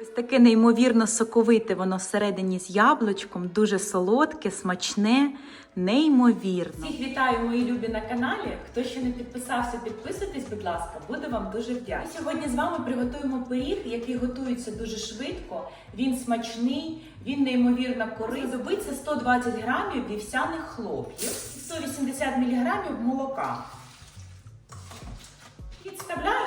Ось таке неймовірно соковите, воно всередині з яблучком, дуже солодке, смачне, неймовірно. Всіх вітаю, мої любі на каналі. Хто ще не підписався, підписуйтесь, будь ласка, буду вам дуже вдячна. Сьогодні з вами приготуємо пиріг, який готується дуже швидко. Він смачний, він неймовірно корисний. Добиться 120 грамів вівсяних хлоп'їв і 180 мг молока.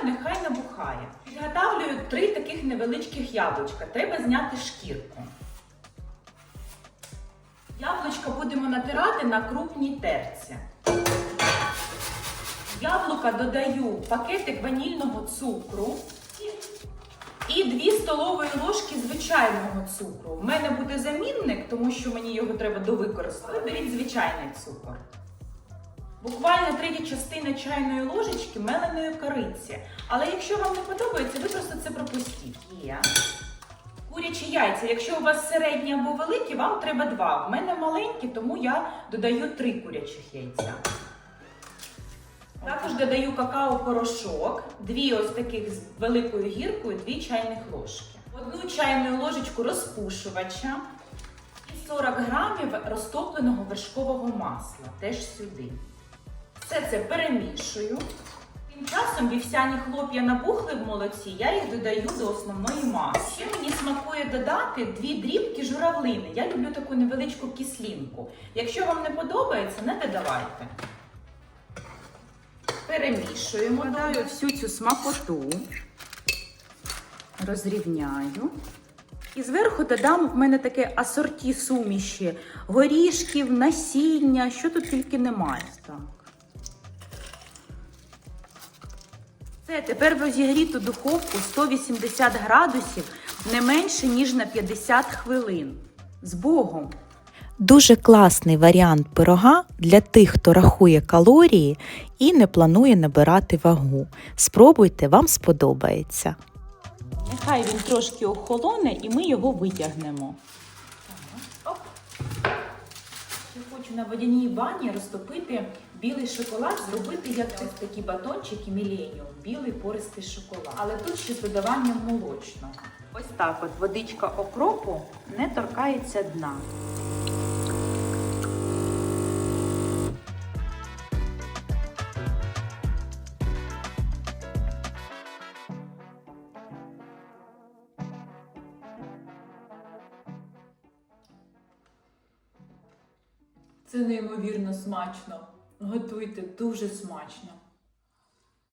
Нехай набухає. Підготавлюю три таких невеличких яблучка. Треба зняти шкірку. Яблучка будемо натирати на крупній терці. Яблука додаю пакетик ванільного цукру і 2 столової ложки звичайного цукру. У мене буде замінник, тому що мені його треба довикористати. Беріть звичайний цукор. Буквально третя частина чайної ложечки меленої кориці. Але якщо вам не подобається, ви просто це пропустіть. Є. Курячі яйця. Якщо у вас середні або великі, вам треба два. В мене маленькі, тому я додаю три курячих яйця. Також додаю какао-порошок, дві ось таких з великою гіркою, дві чайних ложки. Одну чайну ложечку розпушувача і 40 грамів розтопленого вершкового масла. Теж сюди. Все це перемішую. Тим часом вівсяні хлоп'я набухли в молоці, я їх додаю до основної маси. Ще мені смакує додати дві дрібки журавлини. Я люблю таку невеличку кислинку. Якщо вам не подобається, не додавайте. Перемішуємо. Додаю всю цю смакоту, розрівняю. І зверху додам в мене таке асорті суміші горішків, насіння, що тут тільки немає. Все, тепер в розігріту духовку 180 градусів не менше, ніж на 50 хвилин. З Богом! Дуже класний варіант пирога для тих, хто рахує калорії і не планує набирати вагу. Спробуйте, вам сподобається. Нехай він трошки охолоне і ми його витягнемо. Ще хочу на водяній бані розтопити білий шоколад, зробити як ось такі батончики міленіум, білий пористий шоколад. Але тут ще з додаванням молочного. Ось так от водичка окропу не торкається дна. Це неймовірно смачно. Готуйте дуже смачно.